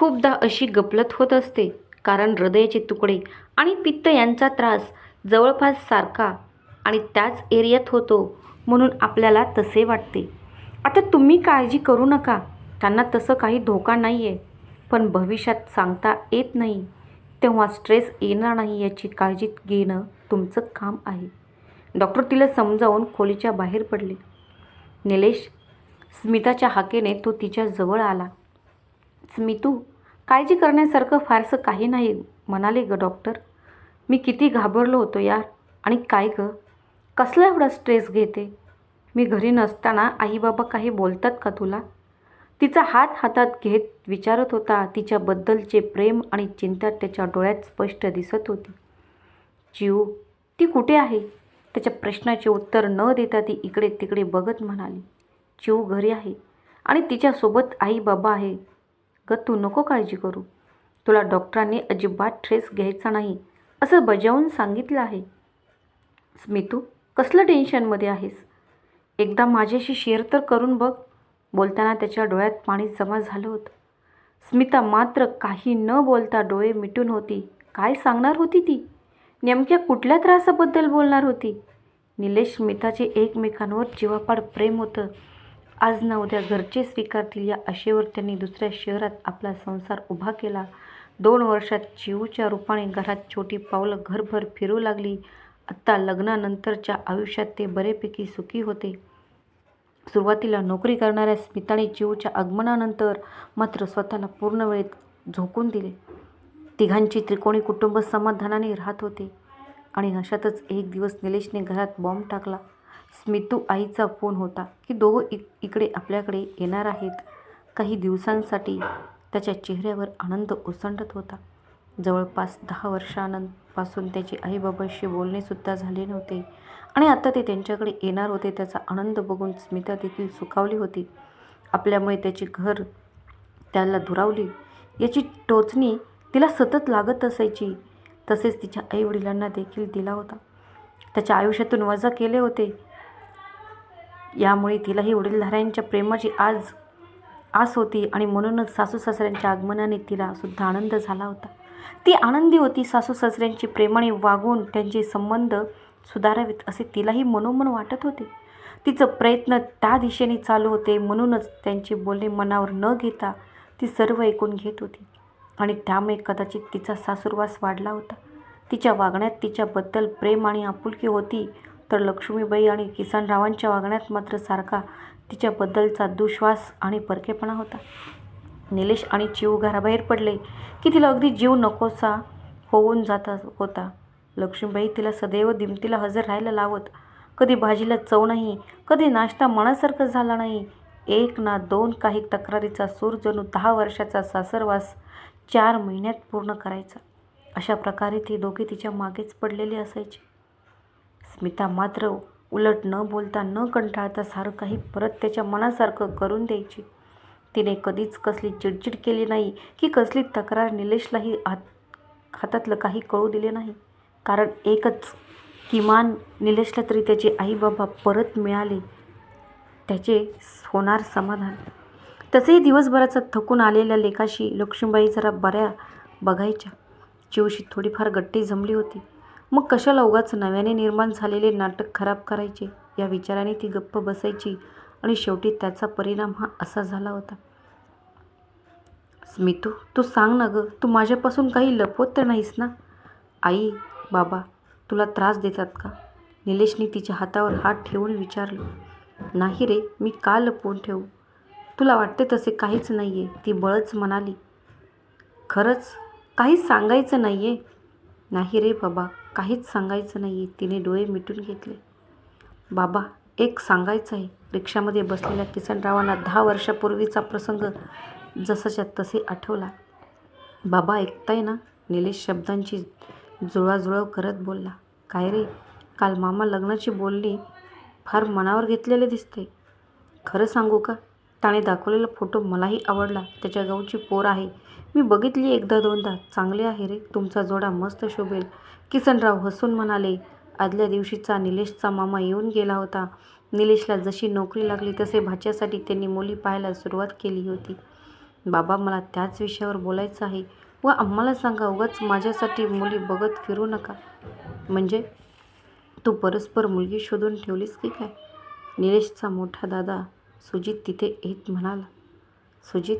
खूपदा अशी गपलत होत असते. कारण हृदयाचे तुकडे आणि पित्त यांचा त्रास जवळपास सारखा आणि त्याच एरियात होतो म्हणून आपल्याला तसे वाटते. आता तुम्ही काळजी करू नका. त्यांना तसं काही धोका नाही आहे पण भविष्यात सांगता येत नाही. तेव्हा स्ट्रेस येणार नाही याची काळजी घेणं तुमचं काम आहे. डॉक्टर तिला समजावून खोलीच्या बाहेर पडले. निलेश स्मिताच्या हाकेने तो तिच्या जवळ आला. स्मितू काळजी करण्यासारखं फारसं काही नाही म्हणाले ग डॉक्टर. मी किती घाबरलो होतो यार. आणि काय ग? कसला एवढा स्ट्रेस घेते? मी घरी नसताना आईबाबा काही बोलतात का तुला? तिचा हात हातात घेत विचारत होता. तिच्याबद्दलचे प्रेम आणि चिंता त्याच्या डोळ्यात स्पष्ट दिसत होती. जीव ती कुठे आहे? त्याच्या प्रश्नाचे उत्तर न देता ती इकडे तिकडे बघत म्हणाली. जीव घरी आहे आणि तिच्यासोबत आई बाबा आहे. ग तू नको काळजी करू. तुला डॉक्टरांनी अजिबात ट्रेस घ्यायचा नाही असं बजावून सांगितलं आहे. स्मितू कसलं टेन्शनमध्ये आहेस? एकदा माझ्याशी शेअर तर करून बघ. बोलताना त्याच्या डोळ्यात पाणी जमा झालं होतं. स्मिता मात्र काही न बोलता डोळे मिटून होती. काय सांगणार होती ती? नेमक्या कुठल्या त्रासाबद्दल बोलणार होती? निलेश स्मिताचे एकमेकांवर जीवापाड प्रेम होतं. आज ना उद्या घरचे स्वीकारतील या आशेवर त्यांनी दुसऱ्या शहरात आपला संसार उभा केला. दोन वर्षात चिवच्या रूपाने घरात छोटी पावलं घरभर फिरू लागली. आत्ता लग्नानंतरच्या आयुष्यात ते बरेपैकी सुखी होते. सुरुवातीला नोकरी करणाऱ्या स्मिताने चिवच्या आगमनानंतर मात्र स्वतःला पूर्ण वेळेत झोकून दिले. तिघांची त्रिकोणी कुटुंब समाधानाने राहत होते. आणि अशातच एक दिवस निलेशने घरात बॉम्ब टाकला. स्मितू आईचा फोन होता की दोघं इक इकडे आपल्याकडे येणार आहेत. काही दिवसांसाठी त्याच्या चेहऱ्यावर आनंद ओसंडत होता. जवळपास दहा वर्षांपासून त्याचे आईबाबांशी बोलणेसुद्धा झाले नव्हते. आणि आता ते त्यांच्याकडे येणार होते त्याचा आनंद बघून स्मिता देखील सुखावली होती. आपल्यामुळे त्याची घर त्याला दुरावली. याची टोचणी तिला सतत लागत असायची. तसेच तिच्या आईवडिलांना देखील दिला होता. त्याच्या आयुष्यातून वजा केले होते. यामुळे तिलाही वडीलधाऱ्यांच्या प्रेमाची आज आस होती आणि म्हणूनच सासू सासऱ्यांच्या आगमनाने तिला सुद्धा आनंद झाला होता. ती आनंदी होती सासू सासऱ्यांची प्रेमाने वागून त्यांचे संबंध सुधारावेत असे तिलाही मनोमन वाटत होते. तिचं प्रयत्न त्या दिशेने चालू होते म्हणूनच त्यांचे बोलणे मनावर न घेता ती सर्व ऐकून घेत होती. आणि त्यामुळे कदाचित तिचा सासूरवास वाढला होता. तिच्या वागण्यात तिच्याबद्दल प्रेम आणि आपुलकी होती तर लक्ष्मीबाई आणि किसनरावांच्या वागण्यात मात्र सारखा तिच्याबद्दलचा दुश्वास आणि परकेपणा होता. निलेश आणि चिव घराबाहेर पडले की तिला अगदी जीव नकोसा होऊन जाता होता. लक्ष्मीबाई तिला सदैव दिमतीला हजर राहायला लावत कधी भाजीला चव नाही कधी नाश्ता मनासारखं झाला नाही एक ना दोन काही तक्रारीचा सूर जणू दहा वर्षाचा सासरवास चार महिन्यात पूर्ण करायचा. अशा प्रकारे ती दोघे तिच्या मागेच पडलेली असायची. स्मिता मात्र उलट न बोलता न कंटाळता सारं काही परत त्याच्या मनासारखं करून द्यायची. तिने कधीच कसली चिडचिड केली नाही की कसली तक्रार निलेशलाही हात हातातलं काही कळू दिले नाही. कारण एकच किमान निलेशला तरी त्याचे आईबाबा परत मिळाले. त्याचे होणार समाधान. तसेही दिवसभराचा थकून आलेल्या लेखाशी लक्ष्मीबाई जरा बऱ्या बघायच्या. जीवशी थोडीफार गट्टी जमली होती. मग कशाला उगाच नव्याने निर्माण झालेले नाटक खराब करायचे? या विचाराने ती गप्प बसायची आणि शेवटी त्याचा परिणाम हा असा झाला होता. स्मितू तू सांग ना गं तू माझ्यापासून काही लपवत तर नाहीस ना? आई बाबा तुला त्रास देतात का? निलेशने तिच्या हातावर हात ठेवून विचारलं. नाही रे मी का लपवून ठेवू? तुला वाटते तसे काहीच नाही आहे ती बळच म्हणाली. खरंच काहीच सांगायचं नाही आहे नाही रे बाबा काहीच सांगायचं नाही आहे तिने डोळे मिटून घेतले. बाबा एक सांगायचं आहे. रिक्षामध्ये बसलेल्या किसनरावांना दहा वर्षापूर्वीचा प्रसंग जसाच्या तसे आठवला. बाबा ऐकताय ना? निलेश शब्दांची जुळाजुळव करत बोलला. काय रे? काल मामा लग्नाची बोलली फार मनावर घेतलेले दिसते. खरं सांगू का? त्याने दाखवलेला फोटो मलाही आवडला. त्याच्या गावची पोर आहे. मी बघितली एकदा दोनदा. चांगले आहे रे. तुमचा जोडा मस्त शोभेल. किसनराव हसून म्हणाले आदल्या दिवशीचा निलेशचा मामा येऊन गेला होता. निलेशला जशी नोकरी लागली तसे भाच्यासाठी त्यांनी मुली पाहायला सुरुवात केली होती. बाबा मला त्याच विषयावर बोलायचं आहे. व आम्हाला सांगा उगाच माझ्यासाठी मुली बघत फिरू नका. म्हणजे तू परस्पर मुलगी शोधून ठेवलीस की काय? निलेशचा मोठा दादा सुजित तिथे येत म्हणाला सुजित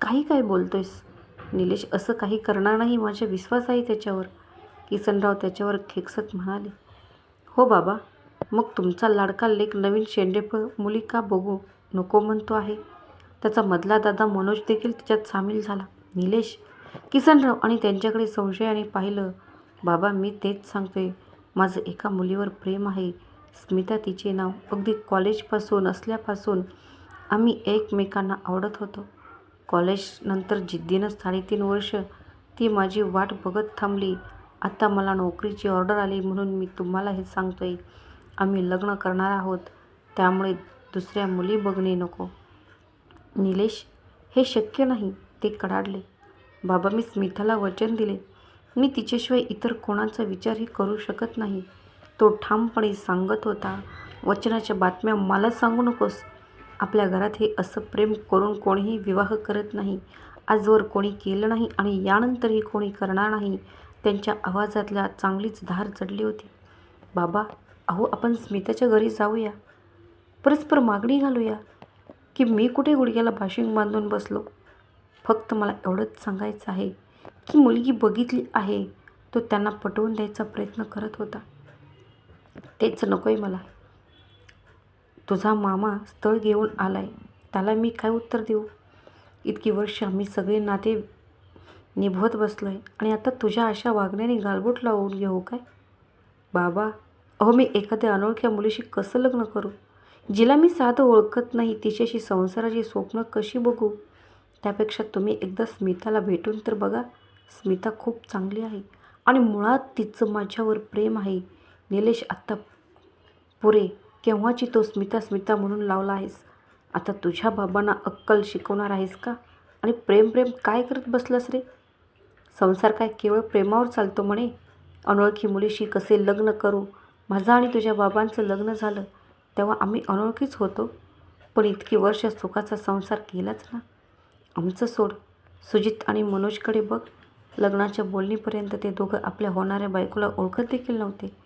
काही काय बोलतोयस? निलेश असं काही करणार नाही माझा विश्वास आहे त्याच्यावर. किसनराव त्याच्यावर खेकसत म्हणाले हो बाबा मग तुमचा लाडका लेख नवीन शेंडेफळ मुली का बघू नको म्हणतो आहे. त्याचा मधला दादा मनोज देखील त्याच्यात सामील झाला. निलेश किसनराव आणि त्यांच्याकडे संशयाने पाहिलं बाबा मी तेच सांगतोय. माझं एका मुलीवर प्रेम आहे. स्मिता तिचे नाव अगदी कॉलेजपासून असल्यापासून आम्ही एकमेकांना आवडत होतो. कॉलेजनंतर जिद्दीनं साडेतीन वर्ष ती माझी वाट बघत थांबली. आता मला नोकरीची ऑर्डर आली म्हणून मी तुम्हाला हे सांगतो आहे आम्ही लग्न करणार आहोत. त्यामुळे दुसऱ्या मुली बघणे नको. निलेश हे शक्य नाही ते कडाडले. बाबा मी स्मिताला वचन दिले. मी तिच्याशिवाय इतर कोणाचा विचारही करू शकत नाही. तो ठामपणे सांगत होता वचनाच्या बातम्या मला सांगू नकोस. आपल्या घरात हे असं प्रेम करून कोणीही विवाह करत नाही. आजवर कोणी केलं नाही आणि यानंतरही कोणी करणार नाही त्यांच्या आवाजातल्या चांगलीच धार चढली होती. बाबा अहो आपण स्मिताच्या घरी जाऊया. परस्पर मागणी घालूया की मी कुठे गुडघ्याला भाषिंग बांधून बसलो? फक्त मला एवढंच सांगायचं आहे की मुलगी बघितली आहे तो त्यांना पटवून द्यायचा प्रयत्न करत होता. तेच नको आहे मला. तुझा मामा स्थळ घेऊन आला आहे त्याला मी काय उत्तर देऊ? इतकी वर्ष आम्ही सगळे नाते निभवत बसलो आहे आणि आता तुझ्या अशा वागण्याने गालबोट लावून घेऊ काय? बाबा अहो मी एखाद्या अनोळख्या मुलीशी कसं लग्न करू? जिला मी साधं ओळखत नाही तिच्याशी संसाराची स्वप्न कशी बघू? त्यापेक्षा तुम्ही एकदा स्मिताला भेटून तर बघा स्मिता खूप चांगली आहे आणि मुळात तिचं माझ्यावर प्रेम आहे. निलेश आत्ता पुरे केव्हाची तो स्मिता स्मिता म्हणून लावला आहेस? आता तुझ्या बाबांना अक्कल शिकवणार आहेस का? आणि प्रेम प्रेम काय करत बसलास रे? संसार काय केवळ प्रेमावर चालतो म्हणे? अनोळखी मुलीशी कसे लग्न करू? माझं आणि तुझ्या बाबांचं लग्न झालं तेव्हा आम्ही अनोळखीच होतो. पण इतकी वर्ष सुखाचा संसार केलाच ना? आमचं सोड. सुजित आणि मनोजकडे बघ. लग्नाच्या बोलणीपर्यंत ते दोघं आपल्या होणाऱ्या बायकोला ओळखत देखील नव्हते.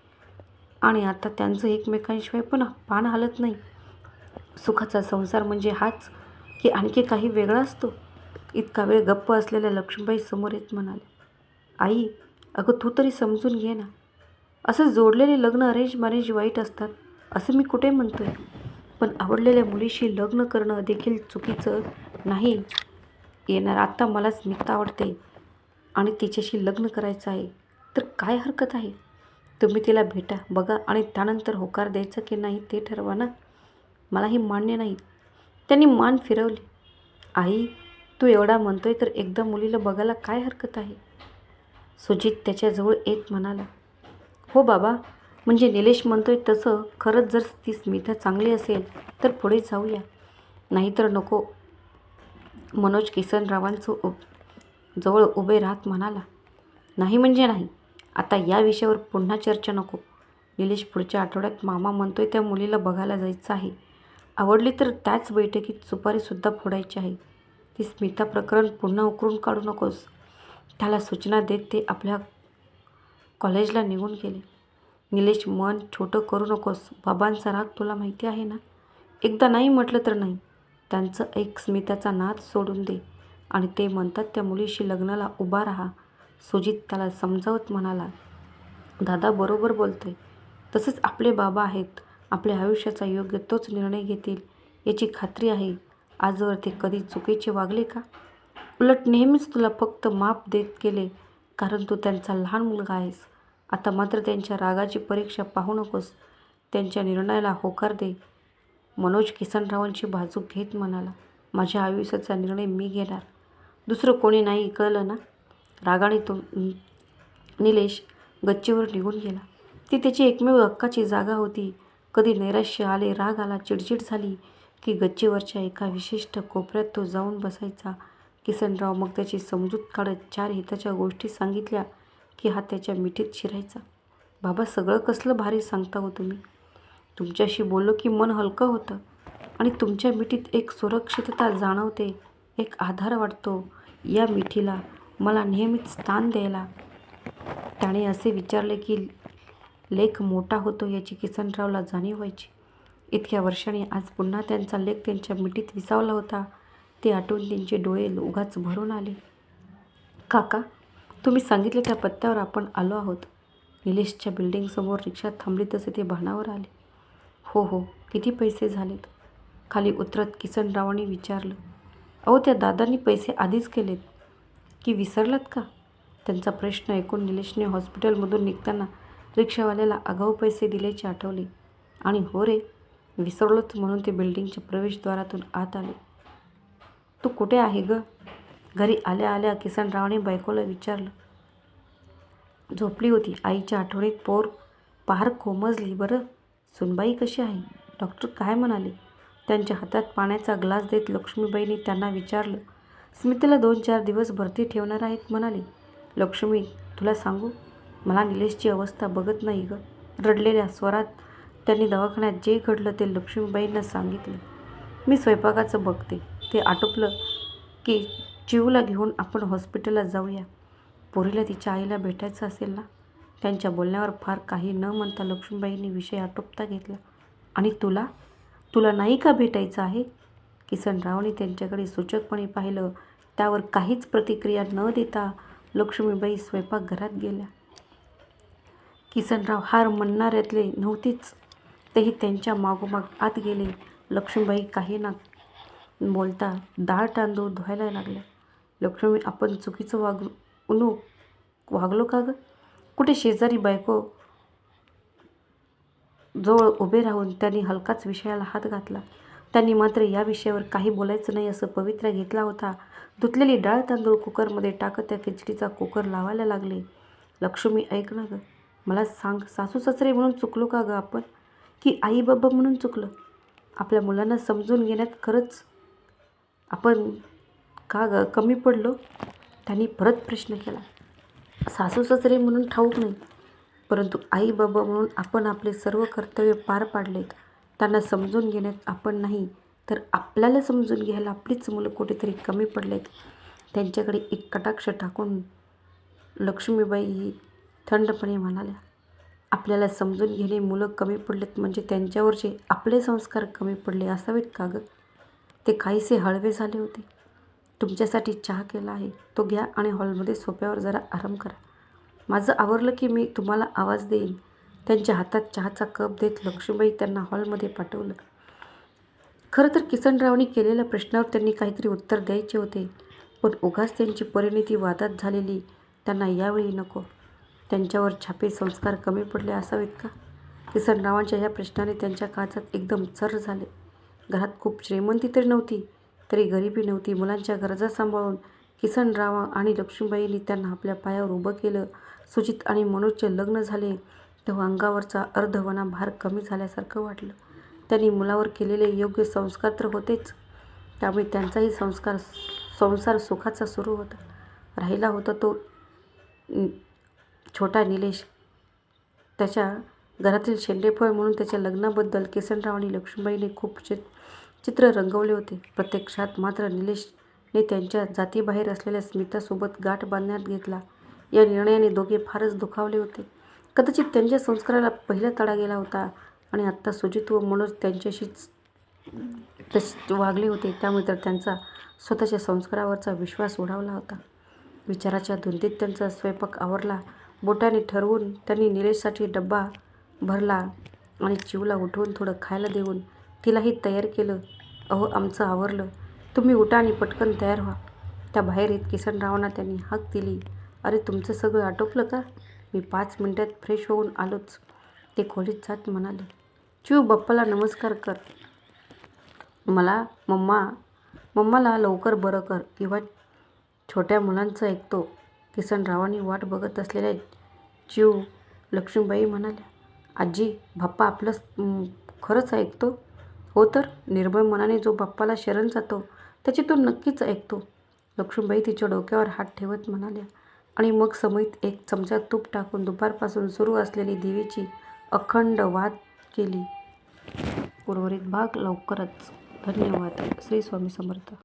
आणि आता त्यांचं एकमेकांशिवाय पण पान हलत नाही. सुखाचा संसार म्हणजे हाच की आणखी काही वेगळा असतो. इतका वेळ गप्प असलेल्या लक्ष्मीबाई समोर येत म्हणाले आई अगं तू तरी समजून घे ना. असं जोडलेले लग्न अरेंज मॅरेज वाईट असतात असं मी कुठे म्हणतो आहे पण आवडलेल्या मुलीशी लग्न करणं देखील चुकीचं नाही. येणार आत्ता मला निघता आवडते आणि तिच्याशी लग्न करायचं आहे तर काय हरकत आहे? तुम्ही तिला भेटा बघा आणि त्यानंतर होकार द्यायचं की नाही ते ठरवा ना. मलाही मान्य नाही. त्यांनी मान फिरवली. आई तू एवढा म्हणतोय तर एकदा मुलीला बघायला काय हरकत आहे? सुजित त्याच्याजवळ येत म्हणाला. हो बाबा म्हणजे निलेश म्हणतोय तसं. खरंच जर ती स्मिता चांगली असेल तर पुढे जाऊया. नाहीतर नको. मनोज किसनरावांचं उब जवळ उभे राहत म्हणाला. नाही म्हणजे नाही. आता या विषयावर पुन्हा चर्चा नको. निलेश पुढच्या आठवड्यात मामा म्हणतोय त्या मुलीला बघायला जायचं आहे. आवडली तर त्याच बैठकीत सुपारीसुद्धा फोडायची आहे. ती स्मिता प्रकरण पुन्हा उकरून काढू नकोस. त्याला सूचना देत ते आपल्या कॉलेजला निघून गेले. निलेश मन छोटं करू नकोस. बाबांचा राग तुला माहिती आहे ना? एकदा नाही म्हटलं तर नाही. त्यांचं एक स्मिताचा नाद सोडून दे. आणि ते म्हणतात त्या मुलीशी लग्नाला उभा राहा. सुजित त्याला समजावत म्हणाला दादा बरोबर बोलते तसेच आपले बाबा आहेत. आपल्या आयुष्याचा योग्य तोच निर्णय घेतील याची खात्री आहे. आजवर ते कधी चुकीचे वागले का? उलट नेहमीच तुला फक्त माप देत गेले कारण तू त्यांचा लहान मुलगा आहेस. आता मात्र त्यांच्या रागाची परीक्षा पाहू नकोस. त्यांच्या निर्णयाला होकार दे. मनोज किसनरावांची बाजू घेत म्हणाला माझ्या आयुष्याचा निर्णय मी घेणार. दुसरं कोणी नाही कळलं ना? रागाने तो निलेश गच्चीवर निघून गेला. ती त्याची एकमेव हक्काची जागा होती. कधी नैराश्य आले राग आला चिडचिड झाली की गच्चीवरच्या एका विशिष्ट कोपऱ्यात तो जाऊन बसायचा. किसनराव मग त्याची समजूत काढत चार हिताच्या गोष्टी सांगितल्या की हा त्याच्या मिठीत शिरायचा. बाबा सगळं कसलं भारी सांगता हो तुम्ही. तुमच्याशी बोललो की मन हलकं होतं आणि तुमच्या मिठीत एक सुरक्षितता जाणवते एक आधार वाटतो. या मिठीला मला नेहमीच स्थान द्यायला. त्याने असे विचारले की लेख मोठा होतो याची किसनरावला जाणीव व्हायची. इतक्या वर्षांनी आज पुन्हा त्यांचा लेख त्यांच्या मिठीत विसावला होता. ते आठवून त्यांचे डोळे उगाच भरून आले. काका तुम्ही सांगितले त्या पत्त्यावर आपण आलो आहोत. निलेशच्या बिल्डिंगसमोर रिक्षा थांबली तसे ते भानावर आले. हो हो किती पैसे झालेत? खाली उतरत किसनरावांनी विचारलं. अहो त्या दादांनी पैसे आधीच केलेत. की विसरलात का? त्यांचा प्रश्न ऐकून निलेशने हॉस्पिटलमधून निघताना रिक्षावाल्याला आगाऊ पैसे दिल्याचे आठवले. आणि हो रे विसरलोच म्हणून ते बिल्डिंगच्या प्रवेशद्वारातून आत आले. तू कुठे आहे ग? घरी आल्या आल्या किसनरावने बायकोला विचारलं. झोपली होती आईच्या आठवणीत पोर पार कोमजली बरं सुनबाई कशी आहे? डॉक्टर काय म्हणाले? त्यांच्या हातात पाण्याचा ग्लास देत लक्ष्मीबाईंनी त्यांना विचारलं. स्मितीला दोन चार दिवस भरती ठेवणार आहेत म्हणाले. लक्ष्मी तुला सांगू? मला निलेशची अवस्था बघत नाही ग. रडलेल्या स्वरात त्यांनी दवाखान्यात जे घडलं ते लक्ष्मीबाईंना सांगितलं. मी स्वयंपाकाचं बघते. ते आटोपलं की चिवला घेऊन आपण हॉस्पिटलला जाऊया. पोरीला तिच्या आईला भेटायचं असेल ना? त्यांच्या बोलण्यावर फार काही न म्हणता लक्ष्मीबाईंनी विषय आटोपता घेतला. आणि तुला? तुला नाही का भेटायचं आहे? किसनरावने त्यांच्याकडे सूचकपणे पाहिलं. त्यावर काहीच प्रतिक्रिया न देता लक्ष्मीबाई स्वयंपाकघरात गेल्या. किसनराव हार म्हणणाऱ्यातले नव्हतीच. तेही त्यांच्या मागोमाग आत गेले. लक्ष्मीबाई काही ना बोलता डाळ तांदूळ धुवायला लागल्या. लक्ष्मी आपण चुकीचं वाग उनू वागलो का गं? कुठे शेजारी बायको जवळ उभे राहून त्यांनी हलकाच विषयाला हात घातला. त्यांनी मात्र या विषयावर काही बोलायचं नाही असं पवित्रा घेतला होता. धुतलेली डाळ तांदूळ कुकरमध्ये टाकत त्या खिचडीचा कुकर लावायला लागले. लक्ष्मी ऐक ना गं. मला सांग सासू सासरे म्हणून चुकलो का गं आपण? की आई बाबा म्हणून चुकलं? आपल्या मुलांना समजून घेण्यात खरंच आपण का ग कमी पडलो? त्यांनी परत प्रश्न केला. सासू सासरे म्हणून ठाऊक नाही परंतु आई बाबा म्हणून आपण आपले सर्व कर्तव्य पार पाडलेत. त्यांना समजून घेण्यात आपण नाही तर आपल्याला समजून घ्यायला आपलीच मुलं कुठेतरी कमी पडलेत. त्यांच्याकडे एक कटाक्ष टाकून लक्ष्मीबाई थंडपणे म्हणाल्या आपल्याला समजून घेणे मुलं कमी पडलेत म्हणजे त्यांच्यावरचे आपले संस्कार कमी पडले असावेत का गं? ते काहीसे हळवे झाले होते. तुमच्यासाठी चहा केला आहे तो घ्या आणि हॉलमध्ये सोप्यावर जरा आराम करा. माझं आवरलं की मी तुम्हाला आवाज देईन. त्यांच्या हातात चहाचा कप देत लक्ष्मीबाई त्यांना हॉलमध्ये पाठवलं. खरं तर किसनरावनी केलेल्या प्रश्नावर त्यांनी काहीतरी उत्तर द्यायचे होते. पण उगाच त्यांची परिणिती वादात झालेली त्यांना यावेळी नको. त्यांच्यावर छापे संस्कार कमी पडले असावेत का? किसनरावांच्या या प्रश्नाने त्यांच्या काचात एकदम चर झाले. घरात खूप श्रीमंती तरी नव्हती तरी गरिबी नव्हती. मुलांच्या गरजा सांभाळून किसनराव आणि लक्ष्मीबाईंनी त्यांना आपल्या पायावर उभं केलं. सुजित आणि मनोजचे लग्न झाले. तेव्हा अंगावरचा अर्धवना भार कमी झाल्यासारखं वाटलं. त्यांनी मुलावर केलेले योग्य संस्कार तर होतेच त्यामुळे त्यांचाही संस्कार संसार सुखाचा सुरू होता. राहिला होता तो छोटा निलेश. त्याच्या घरातील शेंडेफळ म्हणून त्याच्या लग्नाबद्दल किसनराव आणि लक्ष्मीबाईने खूप चित चित्र रंगवले होते. प्रत्यक्षात मात्र निलेशने त्यांच्या जातीबाहेर असलेल्या स्मितासोबत गाठ बांधण्यात घेतला. या निर्णयाने दोघे फारच दुखावले होते. कदाचित त्यांच्या संस्काराला पहिला तडा गेला होता आणि आत्ता सुजित व मनोज त्यांच्याशीच तसे वागले होते त्यामुळे तर त्यांचा स्वतःच्या संस्कारावरचा विश्वास उडावला होता. विचाराच्या धुंदीत त्यांचा स्वयंपाक आवरला. बोटाने ठरवून त्यांनी निलेशसाठी डब्बा भरला आणि चिवला उठवून थोडं खायला देऊन तिलाही तयार केलं. अहो आमचं आवरलं. तुम्ही उठा आणि पटकन तयार व्हा. त्या बाहेर येत किसनरावांना त्यांनी हाक दिली. अरे तुमचं सगळं आटोपलं का? मी पाच मिनटात फ्रेश होऊन आलोच. ते खोलीत जात म्हणाले चिव बाप्पाला नमस्कार कर. मला मम्मा मम्माला लवकर बरं कर. किंवा छोट्या मुलांचं ऐकतो. किसनरावांनी वाट बघत असलेल्या चिव लक्ष्मीबाई म्हणाल्या आजी बाप्पा आपलं खरंच ऐकतो? हो तर निर्भय मनाने जो बाप्पाला शरण जातो त्याची तो नक्कीच ऐकतो. लक्ष्मीबाई तिच्या डोक्यावर हात ठेवत म्हणाल्या आणि मग समईत एक चमचा तूप टाकून दुपारपासून सुरू असलेली देवीची अखंड वाद केली. उर्वरित भाग लवकरच. धन्यवाद. श्री स्वामी समर्थ.